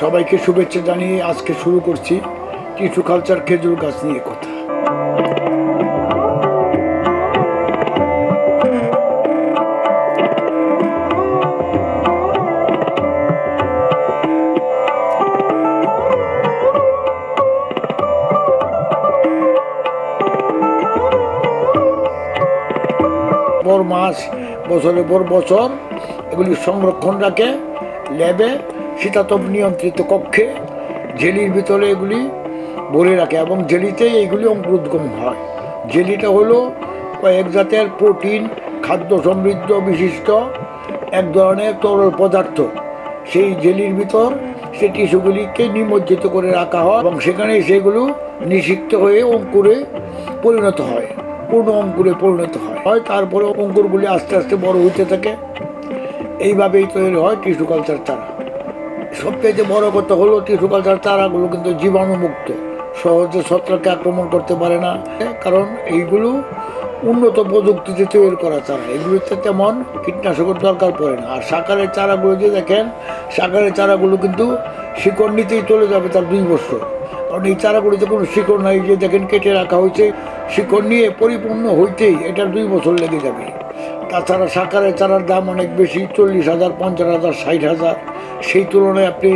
সবাইকে শুভেচ্ছা জানিয়ে আজকে শুরু করছি টিস্যু কালচার খেজুর গাছ নিয়ে কথা। পর মাস বছরের পর বছর এগুলি সংরক্ষণ রাখে ল্যাবে শীতাতপ নিয়ন্ত্রিত কক্ষে জেলির ভিতরে এগুলি ভরে রাখে এবং জেলিতে এইগুলি অঙ্কুরোদ্গম হয়। জেলিটা হলো কয়েক জাতের প্রোটিন, খাদ্য সমৃদ্ধ, বিশিষ্ট, এক ধরনের তরল পদার্থ। সেই জেলির ভিতর সে টিস্যুগুলিকে নিমজ্জিত করে রাখা হয় এবং সেখানে সেগুলো নিষিক্ত হয়ে অঙ্কুরে পরিণত হয়, পূর্ণ অঙ্কুরে পরিণত হয়। হয় তারপরে অঙ্কুরগুলি আস্তে আস্তে বড় হতে থাকে। এইভাবেই তৈরি হয় টিস্যু কালচার চারা সবচেয়ে বড় কথা হলো টিস্যু কালচার চারাগুলো কিন্তু জীবাণুমুক্ত। সহজে ছত্রাককে আক্রমণ করতে পারে না। কারণ এইগুলো উন্নত প্রযুক্তিতে তৈরি করা চারা। এগুলিতে তেমন কীটনাশকের দরকার পড়ে না। আর সাকারের চারাগুলো যে দেখেন, সাকারের চারাগুলো কিন্তু শিকড় নিতেই চলে যাবে তার দুই বছর। কারণ এই চারাগুলিতে কোনো শিকড় নাই যে দেখেন কেটে রাখা হয়েছে। শিকড় নিয়ে পরিপূর্ণ হইতেই এটার দুই বছর লেগে যাবে। তাছাড়া সাকারের চারার দাম অনেক বেশি, চল্লিশ হাজার, পঞ্চাশ হাজার, ষাট হাজার। সেই তুলনায় আপনি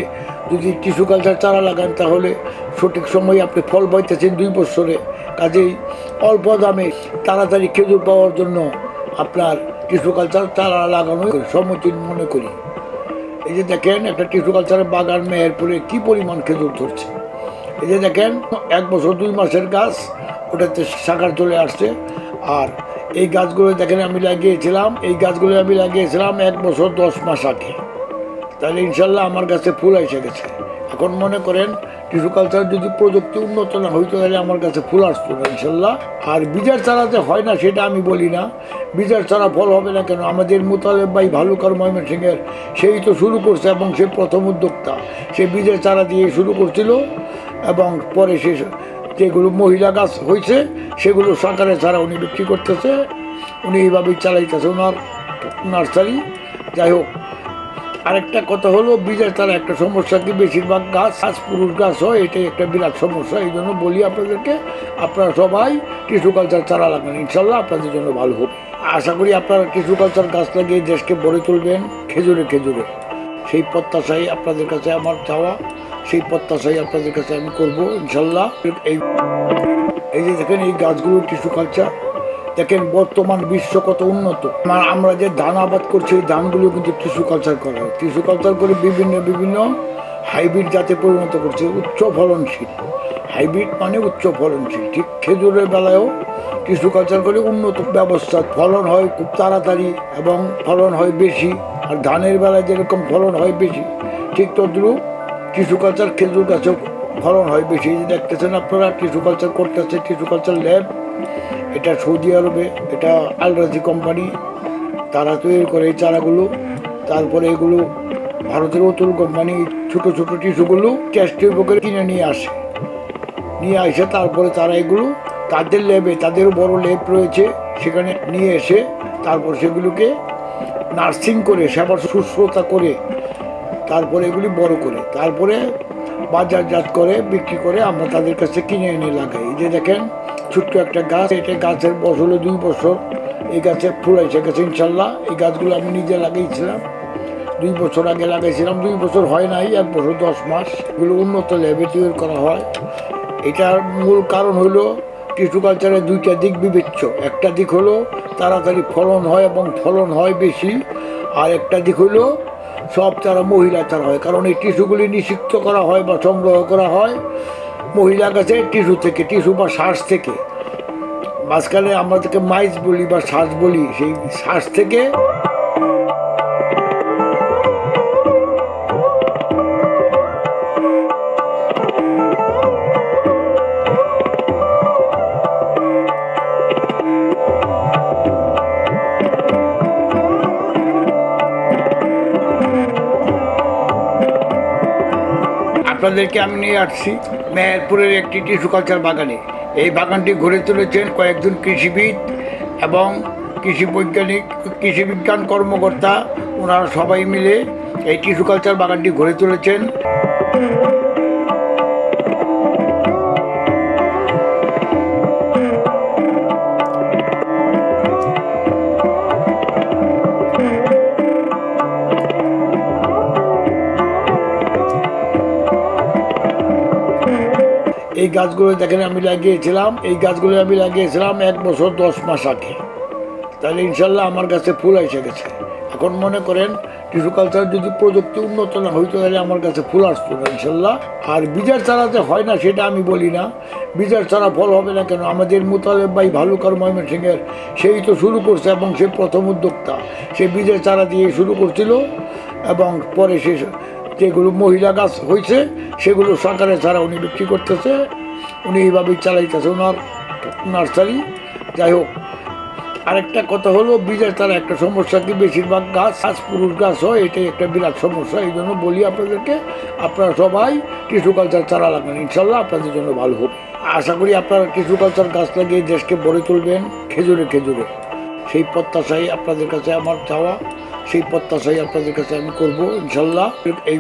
যদি টিস্যু কালচার চারা লাগান, তাহলে সঠিক সময়ে আপনি ফল পাইতেছেন দুই বছরে। কাজেই অল্প দামে তাড়াতাড়ি খেজুর পাওয়ার জন্য আপনার টিস্যু কালচার চারা লাগানো সমীচীন মনে করি। এই যে দেখেন, একটা টিস্যু কালচারের বাগান মেহেরপুরে কি পরিমাণ খেজুর ধরছে। এই যে দেখেন, এক বছর দুই মাসের গাছ, ওটাতে শাখার চলে আসছে। আর এই গাছগুলো দেখেন, আমি লাগিয়েছিলাম। এই গাছগুলো আমি লাগিয়েছিলাম এক বছর দশ মাস আগে। তাহলে ইনশাল্লাহ আমার কাছে ফুল এসে গেছে। এখন মনে করেন টিস্যু কালচার যদি প্রযুক্তি উন্নত না হইতো, তাহলে আমার কাছে ফুল আসতো না ইনশাল্লাহ। আর বীজের চারাতে হয় না, সেটা আমি বলি না। বীজের চারা ফল হবে না কেন? আমাদের মোতালেব ভাই ভালুকার ময়মনসিংহের, সেই তো শুরু করছে এবং সে প্রথম উদ্যোক্তা। সে বীজের চারা দিয়ে শুরু করছিল এবং পরে সে যেগুলো মহিলা গাছ হয়েছে সেগুলো সরকারের ছাড়া উনি বিক্রি করতেছে। উনি এইভাবেই চালাইতেছে ওনার নার্সারি। যাই হোক, আরেকটা কথা হলো, বীজের তারা একটা সমস্যা কি? বেশিরভাগ গাছ গাছ পুরুষ গাছ হয়, এটাই একটা বিরাট সমস্যা। এই জন্য বলি আপনাদেরকে, আপনারা সবাই টিস্যু কালচার চারা লাগান। ইনশাল্লাহ আপনাদের জন্য ভালো হবে। আশা করি আপনারা টিস্যু কালচার গাছ লাগিয়ে দেশকে গড়ে তুলবেন, খেজুরে খেজুরে। সেই প্রত্যাশাই আপনাদের কাছে আমার চাওয়া। সেই প্রত্যাশাই আপনাদের কাছে আমি করব, ইনশাল্লাহ। এই এই যে দেখেন, এই গাছগুলো টিস্যু কালচার দেখেন বর্তমান বিশ্ব কত উন্নত। আমা- আমরা যে ধান আবাদ করছি, এই ধানগুলো কিন্তু টিস্যু কালচার করা হয়। টিস্যু কালচার করে বিভিন্ন বিভিন্ন হাইব্রিড জাতে পরিণত করছে, উচ্চ ফলনশীল। হাইব্রিড মানে উচ্চ ফলনশীল। ঠিক খেজুরের বেলায়ও টিস্যু কালচার করে উন্নত ব্যবস্থা। ফলন হয় খুব তাড়াতাড়ি এবং ফলন হয় বেশি, আর ধানের বেলায় যেরকম ফলন হয় বেশি, ঠিক তদ্রুপ টিস্যু কালচার খেজুর গাছেও ফলন হয় বেশি। দেখতেছেন আপনারা টিস্যু কালচার করতেছে টিস্যু কালচার ল্যাব এটা সৌদি আরবে এটা আলরাজি কোম্পানি তারা তৈরি করে এই চারাগুলো। তারপরে এগুলো ভারতের অতুল কোম্পানি ছোট ছোট টিস্যুগুলো টেস্ট করে কিনে নিয়ে আসে। নিয়ে আসে, তারপরে তারা এগুলো তাদের ল্যাবে তাদেরও বড় ল্যাব রয়েছে, সেখানে নিয়ে এসে তারপর সেগুলোকে নার্সিং করে, সেবার শুশ্রূষা করে তারপরে এগুলি বড় করে। তারপরে বাজারজাত করে, বিক্রি করে আমরা তাদের কাছে কিনে এনে লাগাই। এই যে দেখেন, ছোট্ট একটা গাছ, এটা গাছের হলো দুই বছর। এই গাছে ফুল এসে গেছে ইনশাল্লাহ এই গাছগুলো আমি নিজে লাগিয়েছিলাম দুই বছর আগে লাগাইছিলাম, দুই বছর হয় নাই, এক বছর দশ মাস। এগুলো উন্নত ল্যাবে তৈরি করা হয়। এটার মূল কারণ হলো টিস্যু কালচারের দুইটা দিক বিবেচ্য। একটা দিক হলো তাড়াতাড়ি ফলন হয় এবং ফলন হয় বেশি। আর একটা দিক হলো সব তারা মহিলা তারা হয়। কারণ এই টিস্যুগুলি নিষিক্ত করা হয় বা সংগ্রহ করা হয় মহিলা কাছে টিস্যু থেকে, টিস্যু বা শ্বাস থেকে। মাঝখানে আমরা তাকে মাইজ বলি বা শ্বাস বলি, সেই শ্বাস থেকে আপনাদেরকে আমি নিয়ে আসছি মেহেরপুরের একটি টিসু কালচার বাগানে। এই বাগানটি ঘুরে তুলেছেন কয়েকজন কৃষিবিদ এবং কৃষি বৈজ্ঞানিক, কৃষি বিজ্ঞান কর্মকর্তা। ওনারা সবাই মিলে এই টিসু কালচার বাগানটি ঘুরে তুলেছেন। এই গাছগুলো দেখেন, আমি লাগিয়েছিলাম। এই গাছগুলো আমি লাগিয়েছিলাম এক বছর দশ মাস আগে। তাহলে ইনশাল্লাহ আমার কাছে ফুল এসে গেছে। এখন মনে করেন টিস্যু কালচার যদি প্রযুক্তি উন্নত না হইতো, তাহলে আমার কাছে ফুল আসতো না ইনশাল্লাহ। আর বীজের চারাতে হয় না, সেটা আমি বলি না। বীজের চারা ফল হবে না কেন? আমাদের মুতালেব ভাই ভালুকার ময়মনসিংহের, সেই তো শুরু করছে এবং সে প্রথম উদ্যোক্তা। সে বীজের চারা দিয়ে শুরু করছিল এবং পরে সে যেগুলো মহিলা গাছ হয়েছে সেগুলো সরকারের ছাড়া উনি বিক্রি করতেছে, উনি এইভাবেই চালাইতেছে ওনার নার্সারি। যাই হোক, আরেকটা কথা হলো, বীজের তার একটা সমস্যা কি? বেশিরভাগ গাছ গাছ পুরুষ গাছ হয়, এটাই একটা বিরাট সমস্যা, এই জন্য বলি আপনাদেরকে, আপনারা সবাই টিস্যু কালচার চারা লাগান, ইনশাল্লাহ আপনাদের জন্য ভালো হবে। আশা করি আপনারা টিস্যু কালচার গাছ লাগিয়ে দেশকে গড়ে তুলবেন, খেজুরে খেজুরে। সেই প্রত্যাশাই আপনাদের কাছে আমার চাওয়া সেই প্রত্যাশাই আপনাদের কাছে আমি করব ইনশাল্লাহ। এই